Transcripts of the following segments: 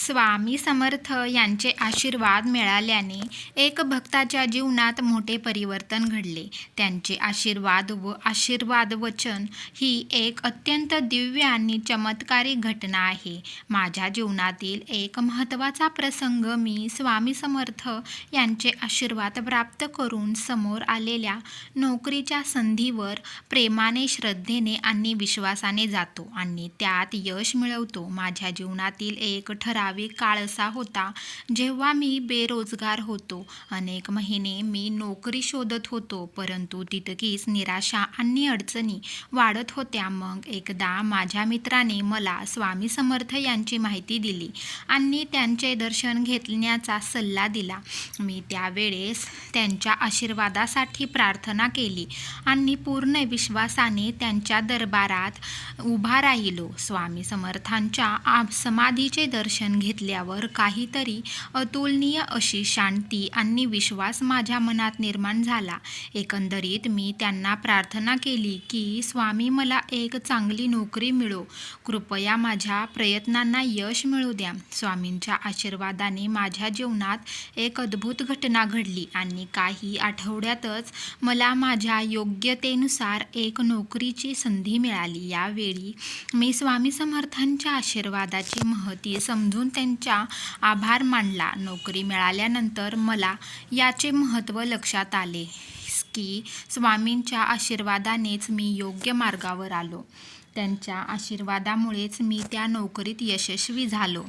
स्वामी समर्थ यांचे आशीर्वाद मिळाल्याने एक भक्ताच्या जीवनात मोठे परिवर्तन घडले. त्यांचे आशीर्वाद व आशीर्वाद वचन ही एक अत्यंत दिव्य आणि चमत्कारी घटना आहे. माझ्या जीवनातील एक महत्त्वाचा प्रसंग मी स्वामी समर्थ यांचे आशीर्वाद प्राप्त करून समोर आलेल्या नोकरीच्या संधीवर प्रेमाने श्रद्धेने आणि विश्वासाने जातो आणि त्यात यश मिळवतो. माझ्या जीवनातील एक ठराव ठराविक काळ असा होता जेव्हा मी बेरोजगार होतो. अनेक महिने मी नोकरी शोधत होतो परंतु तितकीच निराशा आणि अडचणी वाढत होत्या. मग एकदा माझ्या मित्राने मला स्वामी समर्थ यांची माहिती दिली आणि त्यांचे दर्शन घेतण्याचा सल्ला दिला. मी त्यावेळेस त्यांच्या आशीर्वादासाठी प्रार्थना केली आणि पूर्ण विश्वासाने त्यांच्या दरबारात उभा राहिलो. स्वामी समर्थांच्या समाधीचे दर्शन घेतल्यावर काहीतरी अतुलनीय अशी शांती आणि विश्वास माझ्या मनात निर्माण झाला. एकंदरीत मी त्यांना प्रार्थना केली की स्वामी मला एक चांगली नोकरी मिळो. कृपया माझ्या प्रयत्नांना यश मिळू द्या. स्वामींच्या आशीर्वादाने माझ्या जीवनात एक अद्भुत घटना घडली आणि काही आठवड्यातच मला माझ्या योग्यतेनुसार एक नोकरीची संधी मिळाली. यावेळी मी स्वामी समर्थांच्या आशीर्वादाची महती समजून त्यांच्या आभार मानला. नोकरी मिळाल्यानंतर मला याचे महत्त्व लक्षात आले की स्वामींच्या आशीर्वादानेच मी योग्य मार्गावर आलो. त्यांच्या आशीर्वादामुळेच मी त्या नोकरीत यशस्वी झालो.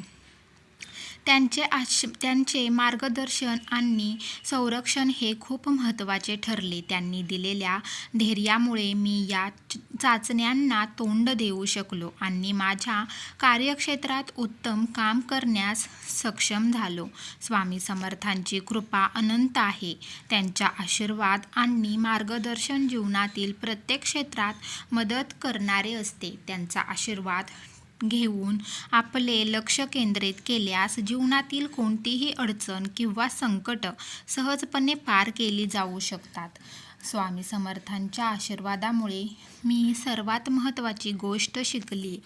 त्यांचे आश त्यांचे मार्गदर्शन आणि संरक्षण हे खूप महत्त्वाचे ठरले. त्यांनी दिलेल्या धैर्यामुळे मी या च- चाचण्यांना तोंड देऊ शकलो आणि माझ्या कार्यक्षेत्रात उत्तम काम करण्यास सक्षम झालो. स्वामी समर्थांची कृपा अनंत आहे. त्यांच्या आशीर्वाद आणि मार्गदर्शन जीवनातील प्रत्येक क्षेत्रात मदत करणारे असते. त्यांचा आशीर्वाद घेऊन आपले लक्ष केंद्रित केल्यास जीवनातील कोणतीही अडचण किंवा संकट सहजपणे पार केली जाऊ शकतात. स्वामी समर्थांच्या आशीर्वादामुळे मी सर्वात महत्त्वाची गोष्ट शिकली.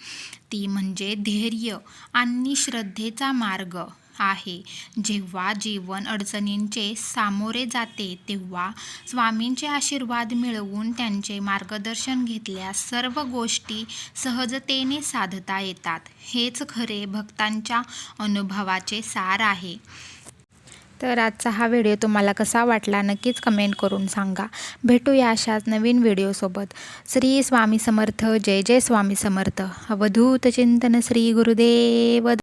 ती म्हणजे धैर्य आणि श्रद्धेचा मार्ग. आहे. जेव्हा जीवन अडचणींचे सामोरे जाते तेव्हा स्वामींचे आशीर्वाद मिळवून त्यांचे मार्गदर्शन घेतल्यास सर्व गोष्टी सहजतेने साधता येतात. हेच खरे भक्तांच्या अनुभवाचे सार आहे. तर आजचा हा व्हिडिओ तुम्हाला कसा वाटला नक्कीच कमेंट करून सांगा. भेटूया अशाच नवीन व्हिडिओसोबत. श्री स्वामी समर्थ जय जय स्वामी समर्थ. अवधूत चिंतन श्री गुरुदेव.